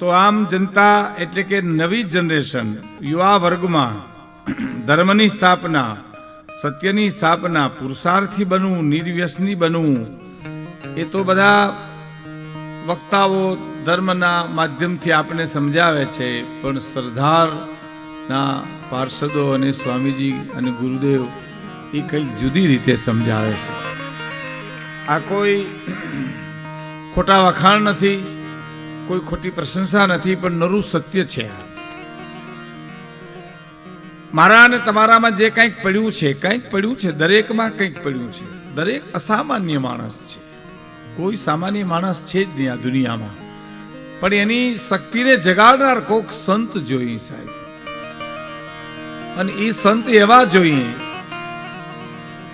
તો આમ જનતા એટલે કે નવી જનરેશન, યુવા વર્ગમાં ધર્મની સ્થાપના, સત્યની સ્થાપના, પુરુષાર્થી બનવું, નિર્વ્યસની બનવું, એ તો બધા વક્તાઓ ધર્મના માધ્યમથી આપણને સમજાવે છે. પણ સરદારના પાર્ષદો અને સ્વામીજી અને ગુરુદેવ એ કંઈક જુદી રીતે સમજાવે છે. આ કોઈ ખોટા વખાણ નથી. કોઈ ખોટી પ્રશંસા નથી, પણ નરું સત્ય છે. મારા અને તમારામાં જે કંઈક પડ્યું છે, કંઈક પડ્યું છે, દરેકમાં કંઈક પડ્યું છે. દરેક અસામાન્ય માણસ છે. કોઈ સામાન્ય માણસ છે જ નહીં આ દુનિયામાં. પણ એની શક્તિને જગાડનાર કોક સંત જોઈએ સાહેબ. અને એ સંત એવા જોઈએ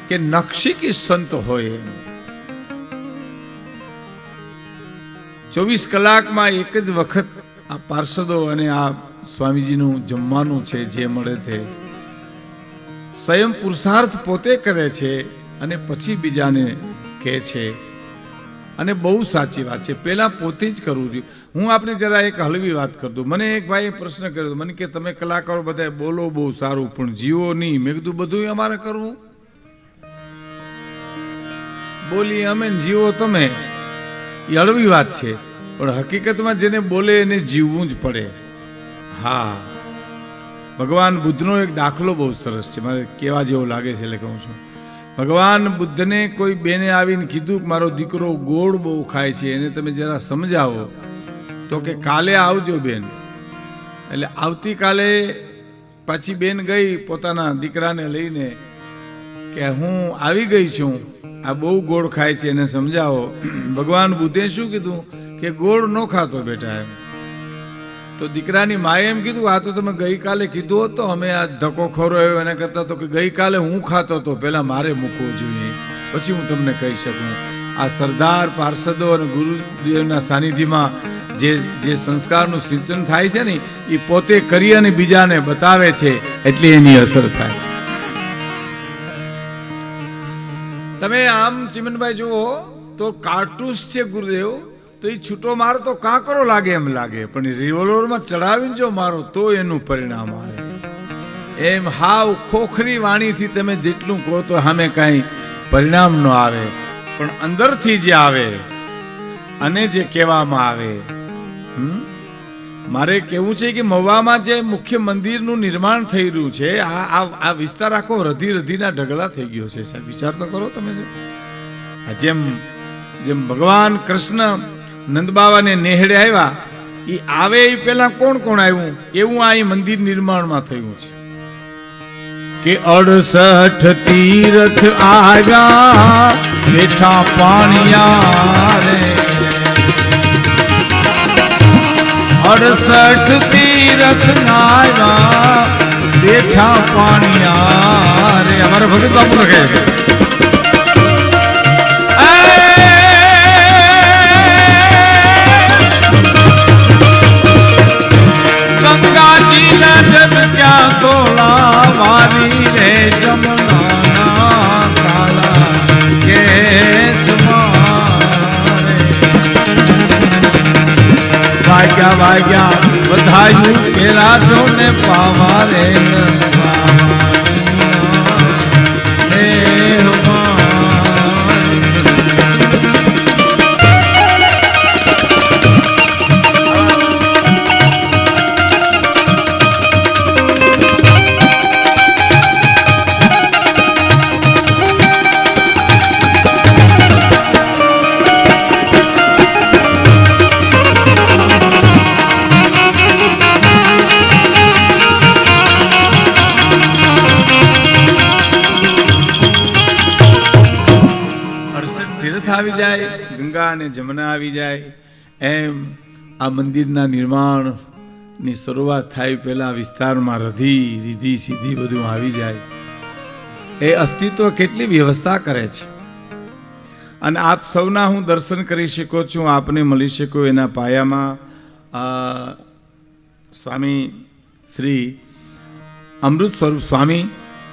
કે નક્ષિક સંત હોય એમ. ચોવીસ કલાકમાં એક જ વખત આ પાર્ષદો અને આ સ્વામીજીનું જમવાનું છે જે મળે તે સ્વયં પુરુષાર્થ પોતે કરે છે અને પછી બીજાને કહે છે. અને બહુ સાચી વાત છે. પહેલાં પોતે જ કરવું જોઈએ. હું આપને જરા એક હળવી વાત કરી દઉં. મને એક ભાઈએ પ્રશ્ન કર્યો હતો, મને કે તમે કલાકારો બધા બોલો બહુ સારું પણ જીવો નહીં. મેં કીધું બધું અમારે કરવું. બોલી અમે જીવો તમે. એ હળવી વાત છે. પણ હકીકતમાં જેને બોલે એને જીવવું જ પડે. હા. ભગવાન બુદ્ધનો એક દાખલો બહુ સરસ છે. મારે કેવા જેવો લાગે છે એટલે કહું છું. ભગવાન બુદ્ધને કોઈ બેને આવીને કીધું કે મારો દીકરો ગોળ બહુ ખાય છે, એને તમે જરા સમજાવો. તો કે કાલે આવજો બેન. એટલે આવતીકાલે પાછી બેન ગઈ પોતાના દીકરાને લઈને કે હું આવી ગઈ છું. આ બહુ ગોળ ખાય છે એને સમજાવો. ભગવાન બુદ્ધે શું કીધું કે ગોળ ન ખાતો બેટા એમ. તો દીકરાની માએ એમ કીધું, આ તો તમે ગઈકાલે કીધું હોત અમે આ ધક્કો એવો એના કરતાં તો કે ગઈકાલે હું ખાતો હતો પહેલાં મારે મૂકવો જોઈએ. પછી હું તમને કહી શકું. આ સરદાર, પાર્ષદો અને ગુરુદેવના સાનિધ્યમાં જે જે સંસ્કારનું સિંચન થાય છે ને એ પોતે કરી અને બીજાને બતાવે છે, એટલી એની અસર થાય છે. તમે આમ ચિમનભાઈ જુઓ, તો કાર્ટૂસ છે ગુરુદેવ, તો એ છૂટો મારો તો કાંકરો લાગે એમ લાગે, પણ રિવોલ્વરમાં ચડાવીને જો મારો, તો એનું પરિણામ આવે એમ હાવ ખોખરી વાણીથી તમે જેટલું કહો તો સામે કાંઈ પરિણામ ન આવે પણ અંદરથી જે આવે, અને જે કહેવામાં આવે, હમ? મારે કેવું છે કે મહુવામાં જે મુખ્ય મંદિરનું નિર્માણ થઈ રહ્યું છે, આ આ વિસ્તાર આખો રધી રધીના ઢગલા થઈ ગયો છે, સાહેબ. વિચાર તો કરો તમે જેમ જેમ ભગવાન કૃષ્ણ નંદબાવાને નેહડે આવ્યા એ આવે એ પહેલા કોણ કોણ આવ્યું? એવું આ મંદિર નિર્માણમાં થયું છે. કે અડસઠ તીરથ આવ્યા, બેઠા પાણિયા અડસઠ તીરથ આવ્યા બેઠા પાણિયા રે. અમારા ભગત બાપુ લખે બધાયું કે જોને પાવા રે આવી જાય, ગંગા અને જમના આવી જાય. એમ આ મંદિરના નિર્માણની શરૂઆત થાય પહેલા વિસ્તારમાં રધી, રીધી, સીધી બધું આવી જાય. એ અસ્તિત્વ કેટલી વ્યવસ્થા કરે છે? અને આપ સૌના હું દર્શન કરી શકો છું, આપને મળી શકો એના પાયામાં. સ્વામી શ્રી અમૃત સ્વરૂપ સ્વામી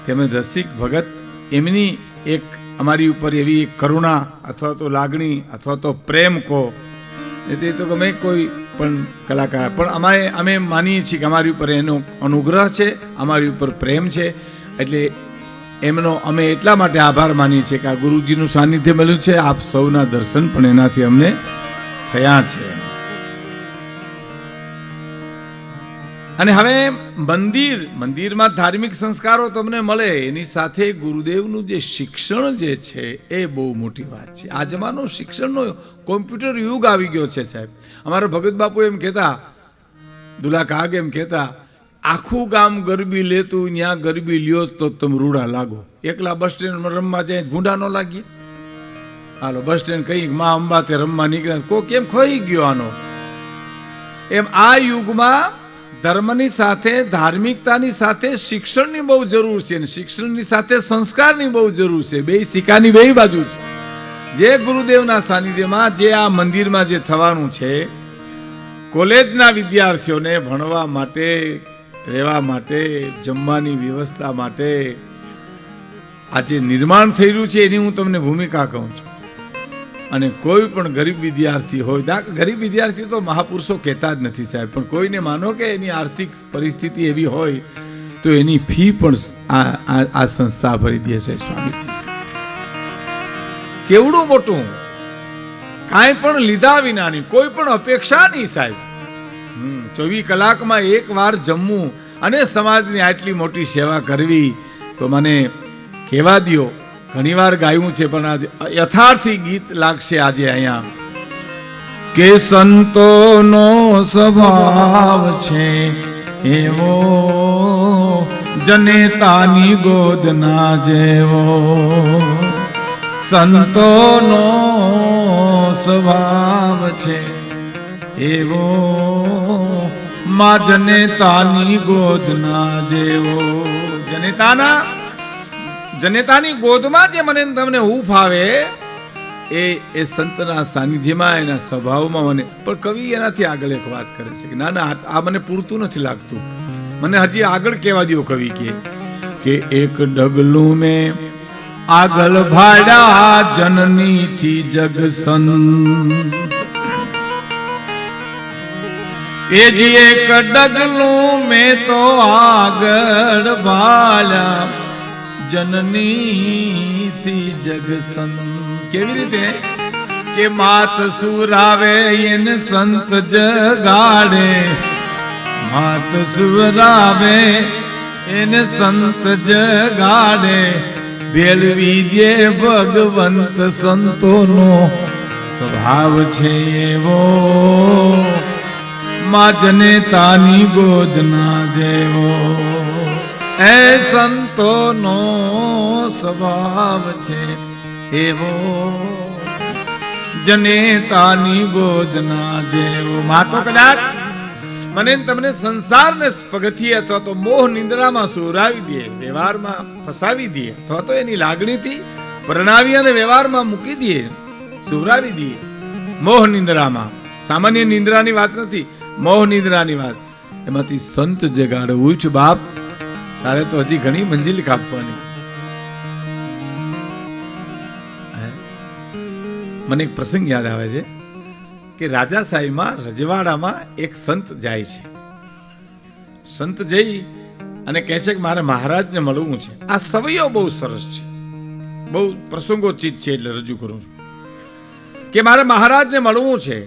તેમજ રસિક ભગત, એમની એક અમારી ઉપર એવી કરુણા અથવા તો લાગણી અથવા તો પ્રેમ કહો ને તે તો ગમે કોઈ પણ કલાકાર. પણ અમારે, અમે માનીએ છીએ કે અમારી ઉપર એનો અનુગ્રહ છે, અમારી ઉપર પ્રેમ છે, એટલે એમનો અમે એટલા માટે આભાર માનીએ છીએ કે આ ગુરુજીનું સાનિધ્ય મળ્યું છે, આપ સૌના દર્શન પણ એનાથી અમને થયા છે. અને હવે મંદિર, મંદિરમાં ધાર્મિક સંસ્કારો તમને મળે. એની સાથે ગુરુદેવનું જે શિક્ષણ જે છે, એ બહુ મોટી વાત છે. આ જમાનો શિક્ષણનો કોમ્પ્યુટર યુગ આવી ગયો છે, સાહેબ. અમારા ભગત બાપુ એમ કહેતા, દુલા કાગ એમ કહેતા, આખું ગામ ગરબી લેતું ત્યાં ગરબી લ્યો તો તમે રૂડા લાગો. એકલા બસ સ્ટેન્ડમાં રમવા જાય, ભૂંડા ન લાગીએ. હાલો, બસ સ્ટેન્ડ કઈ માં અંબા તે રમવા નીકળ્યા. કો કેમ ખોઈ ગયો આનો. એમ આ યુગમાં ધર્મની સાથે, ધાર્મિકતાની સાથે શિક્ષણની બહુ જરૂર છે અને શિક્ષણની સાથે સંસ્કારની બહુ જરૂર છે. બે સિક્કાની બે બાજુ છે. જે ગુરુદેવના સાનિધ્યમાં, જે આ મંદિરમાં જે થવાનું છે, કોલેજના વિદ્યાર્થીઓને ભણવા માટે, રહેવા માટે, જમવાની વ્યવસ્થા માટે આ જે નિર્માણ થઈ રહ્યું છે. એની હું તમને ભૂમિકા કહું છું. અને કોઈ પણ ગરીબ વિદ્યાર્થી હોય, ના, ગરીબ વિદ્યાર્થી તો મહાપુરુષો કહેતા જ નથી સાહેબ, પણ કોઈને માનો કે એની આર્થિક પરિસ્થિતિ એવી હોય, તો એની ફી પણ આ, આ- સંસ્થા ભરી દે છે સ્વામીજી. કેવડું મોટું? કાંઈ પણ લીધા વિનાની, કોઈ પણ અપેક્ષા નહીં સાહેબ. ચોવીસ કલાકમાં એક વાર જમવું અને સમાજની આટલી મોટી સેવા કરવી, તો મને કહેવા દ્યો ઘણી વાર ગાયું છે, પણ આજે યથાર્થી ગીત લાગશે આજે અહીંયા. કે સંતોનો સ્વભાવ છે એવો, જનેતાની ગોદના જેવો. સંતોનો સ્વભાવ છે એવો, મા જનેતાની ગોદના જેવો. જનેતાના જનેતાની ગોદમાં જે મને તમને હૂફ આવે, એ એ સંતના સાનિધ્યમાં, એના સ્વભાવમાં મને પણ કવિ એનાથી આગળ એક વાત કરે છે કે, ના ના, આ- મને પૂરતું નથી લાગતું. મને હજી આગળ કહેવા દો કવિ કે કે એક ડગલું મેં આગળ ભાડા જનની થી જગ સંત એ જ એક ડગલું મેં તો આગળ ભાળ્યા જનની થી જગ સંત કેવી રીતે કે માત સુરાવે એને સંત જગાડે માત સુરાવે એને સંત જગાડે બેલવી દે ભગવંત સંતોનો સ્વભાવ છે એવો માં જનેતાની ગોદના જેવો એ સંતોનો સ્વભાવ છે એવો. જનેતાની ગોદના જેવો. માં તો કદાચ મને તમને સંસારને પગથિયે અથવા તો મોહ નિંદ્રામાં સુરાવી દે, વ્યવહારમાં ફસાવી દે, અથવા તો એની લાગણીથી પ્રણાવી અને વ્યવહારમાં મૂકી દે સુરાવી દે. મોહ નિંદ્રામાં. સામાન્ય નિંદ્રાની વાત નથી, મોહ નિંદ્રાની વાત. એમાંથી સંત જગાડ ઉઠ બાપ. તારે તો હજી ઘણી મંજિલ કાપવાની? મને એક પ્રસંગ યાદ આવે છે કે રાજાશાહીમાં રજવાડામાં એક સંત જાય છે. સંત જઈ અને કહે છે કે મારે મહારાજને મળવું છે. આ સવયો બહુ સરસ છે. બહુ પ્રસંગોચિત છે એટલે રજૂ કરું છું. કે મારે મહારાજને મળવું છે,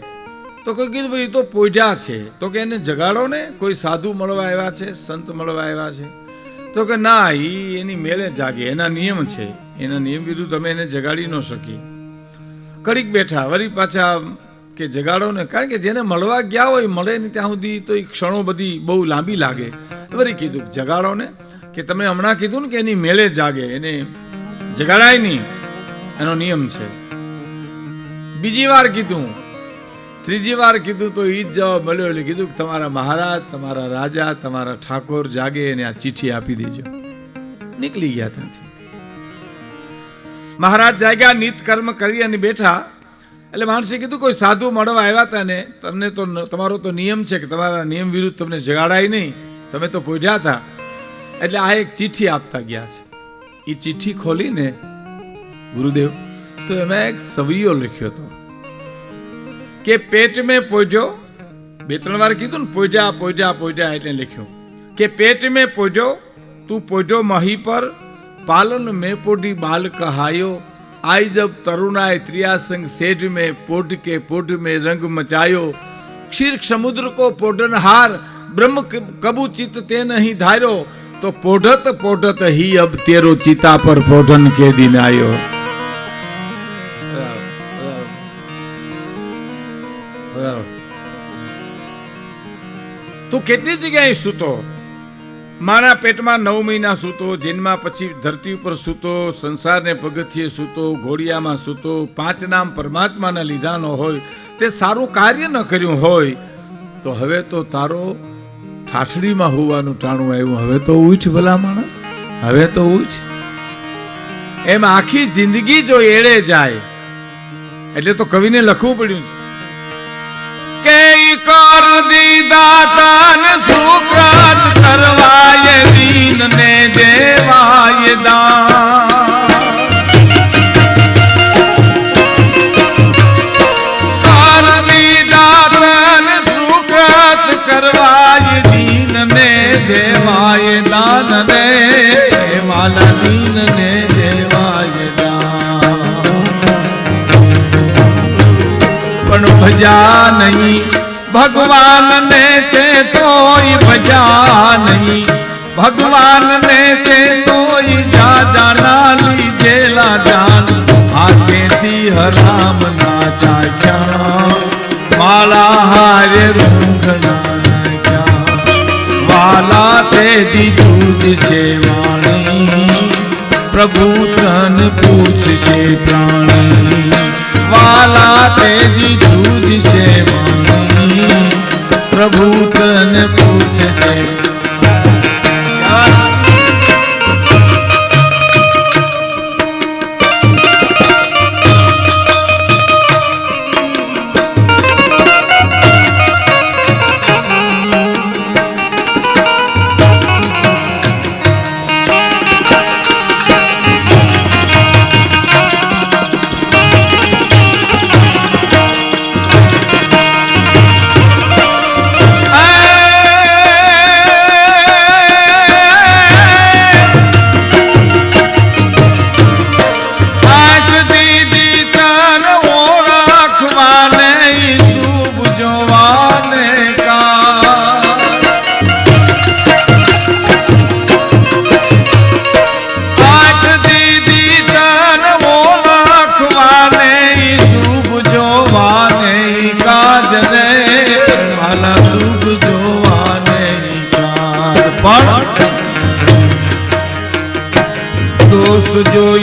તો કોઈ કીધું ભાઈ તો પોઢ્યા છે. તો કે એને જગાડો ને, કોઈ સાધુ મળવા આવ્યા છે, સંત મળવા આવ્યા છે. તો કે ના એ એની મેળે જાગે, એના નિયમ છે. એના નિયમ વિરુદ્ધ તમે એને જગાડી ન શકીએ. કડીક બેઠા, વળી પાછા કે જગાડો ને, કારણ કે જેને મળવા ગયા હોય, મળે ને ત્યાં સુધી તો એ ક્ષણો બધી બહુ લાંબી લાગે. વળી કીધું, જગાડો ને. કે તમે હમણાં કીધું ને કે એની મેળે જાગે, એને જગાડાય નહીં. એનો નિયમ છે. બીજી વાર કીધું ત્રીજી વાર કીધું તો એ જ જવાબ મળ્યો. એટલે કીધું કે તમારા મહારાજ, તમારા રાજા, તમારા ઠાકોર જાગે અને આ ચિઠ્ઠી આપી દેજો. નીકળી ગયા ત્યાંથી. મહારાજ જાગ્યા, નિત કર્મ કરી અને બેઠા. એટલે માણસે કીધું, કોઈ સાધુ મળવા આવ્યા હતા ને, તમને તો તમારો તો નિયમ છે કે તમારા નિયમ વિરુદ્ધ તમને જગાડાય નહીં. તમે તો પોઢ્યા હતા. એટલે આ એક ચિઠ્ઠી આપતા ગયા છે. એ ચિઠ્ઠી ખોલીને ગુરુદેવ, તો એમાં એક સવિયો લખ્યો હતો. કે પેટ મેં પોજો બે ત્રણ વાર કીધું ને પોજા પોજા પોજા એટલે લખ્યું કે પેટ મેં પોજો તું પોજો મહી પર પાલન મેં પોઢી બાલ કહાયો આઈ જબ તરુણાય ત્રિયાસંગ સેજ મેં પોઢ કે પોઢ મેં રંગ મચાયો ક્ષીર સમુદ્ર કો પોઢનહાર બ્રહ્મ કબુચિત તે નહીં ધાર્યો તો પોઢત પોઢત હી અબ તેરો ચિતા પર પોઢન કે દિન આવ્યો તું કેટલી જગ્યાએ સૂતો? મારા પેટમાં નવ મહિના સૂતો જેનમાં પછી ધરતી ઉપર સૂતો, સંસારને પગથિયે સૂતો, ઘોડિયામાં સૂતો, પાંચ નામ પરમાત્માના લીધાનો હોય, તે સારું કાર્ય ન કર્યું હોય, તો હવે તો તારો ઠાઠડીમાં હોવાનું ટાણું આવ્યું. હવે તો ઉઠ ભલા માણસ. હવે તો ઉઠ એમ આખી જિંદગી જો એળે જાય, એટલે તો કવિને લખવું પડ્યું કર સુખાત કરવાય દીન ને દેવાય દાન. કર દીધા તન સુકૃત કરવાય દીન ને દેવાય દાન ને વાલા દીન ને દેવાય દાન. પણ ભજા નહીં ભગવાન ને તે તોય ભજા નહીં. ભગવાન ને તે તોય જા જાના લીધેલા જાન. આખેથી હરામ ના ચાખ્યા. માળા હારે રૂંઘણા નાખ્યા. વાલા તે દીધું છે વાણી. પ્રભુ તન પૂછશે પ્રાણી. વાલા તે દીધું પ્રભુ તન પૂછશે.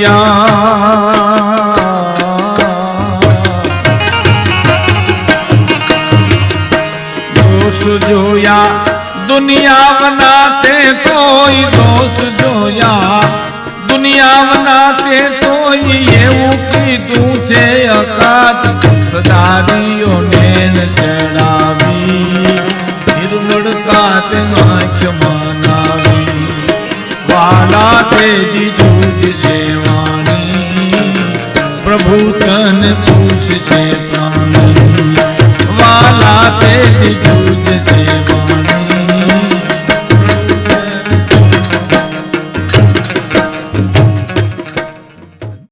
જોયા દોષ જોયા દુનિયાવના તે તોય દોષ જોયા. દુનિયાવના તે તોય એવું કીધું છે અકાત. સદારીઓ તન પૂછશે પ્રાણી